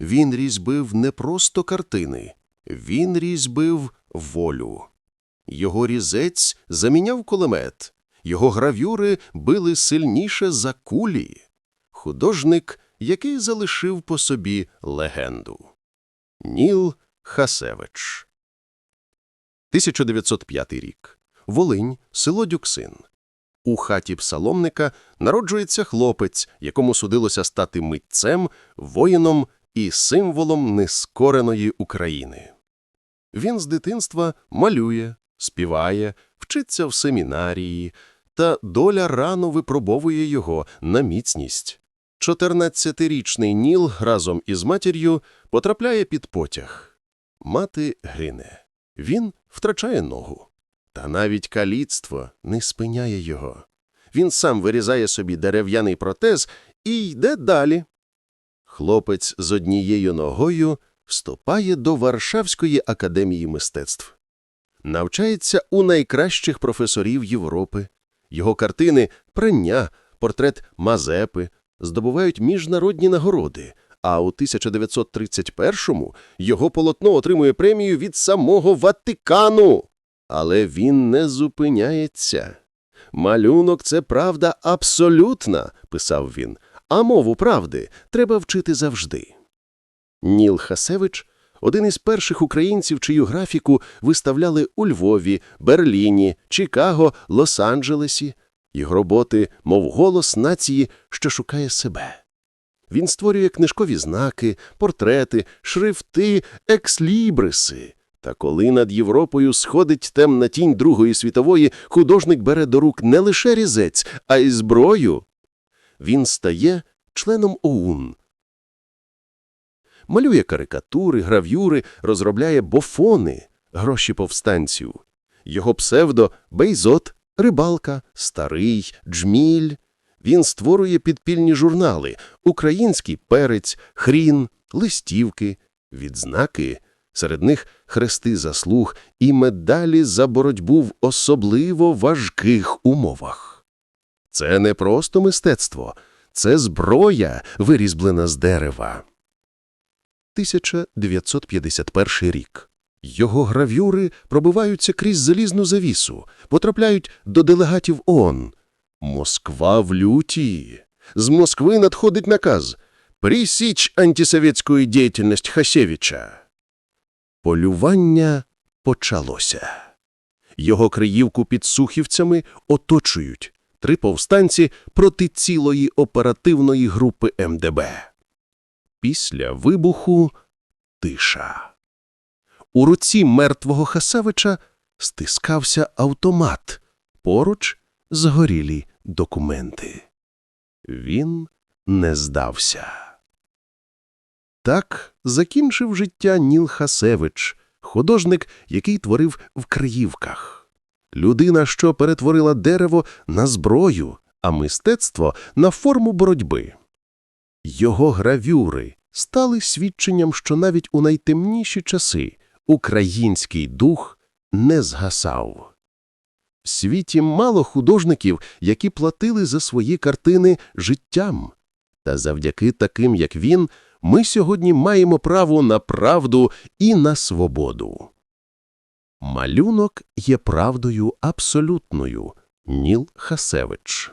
Він різьбив не просто картини, він різьбив волю. Його різець заміняв кулемет, його гравюри били сильніше за кулі. Художник, який залишив по собі легенду. Ніл Хасевич 1905 рік. Волинь, село Дюксин. У хаті псаломника народжується хлопець, якому судилося стати митцем, воїном і символом нескореної України. Він з дитинства малює, співає, вчиться в семінарії, та доля рано випробовує його на міцність. 14-річний Ніл разом із матір'ю потрапляє під потяг. Мати гине. Він втрачає ногу. Та навіть каліцтво не спиняє його. Він сам вирізає собі дерев'яний протез і йде далі. Хлопець з однією ногою вступає до Варшавської академії мистецтв. Навчається у найкращих професорів Європи. Його картини «Прання», портрет Мазепи здобувають міжнародні нагороди, а у 1931-му його полотно отримує премію від самого Ватикану. Але він не зупиняється. Малюнок – це правда абсолютна, писав він, а мову правди треба вчити завжди. Ніл Хасевич – один із перших українців, чию графіку виставляли у Львові, Берліні, Чикаго, Лос-Анджелесі. Його роботи, мов голос нації, що шукає себе. Він створює книжкові знаки, портрети, шрифти, екслібриси. Та коли над Європою сходить темна тінь Другої світової, художник бере до рук не лише різець, а й зброю. Він стає членом ОУН. Малює карикатури, гравюри, розробляє бофони, гроші повстанців. Його псевдо – Бейзот, Рибалка, Старий, Джміль. Він створює підпільні журнали «Український перець», «Хрін», «Листівки», відзнаки, серед них хрести заслуг і медалі за боротьбу в особливо важких умовах. Це не просто мистецтво, це зброя, вирізблена з дерева. 1951 рік. Його гравюри пробиваються крізь залізну завісу, потрапляють до делегатів ООН. Москва в люті. З Москви надходить наказ «Пресечь антисоветскую деятельность Хасевича». Полювання почалося. Його криївку під Сухівцями оточують три повстанці проти цілої оперативної групи МДБ. Після вибуху – тиша. У руці мертвого Хасевича стискався автомат, поруч згорілі документи. Він не здався. Так закінчив життя Ніл Хасевич, художник, який творив в Криївках. Людина, що перетворила дерево на зброю, а мистецтво – на форму боротьби. Його гравюри стали свідченням, що навіть у найтемніші часи український дух не згасав. В світі мало художників, які платили за свої картини життям. Та завдяки таким, як він, ми сьогодні маємо право на правду і на свободу. Малюнок є правдою абсолютною. Ніл Хасевич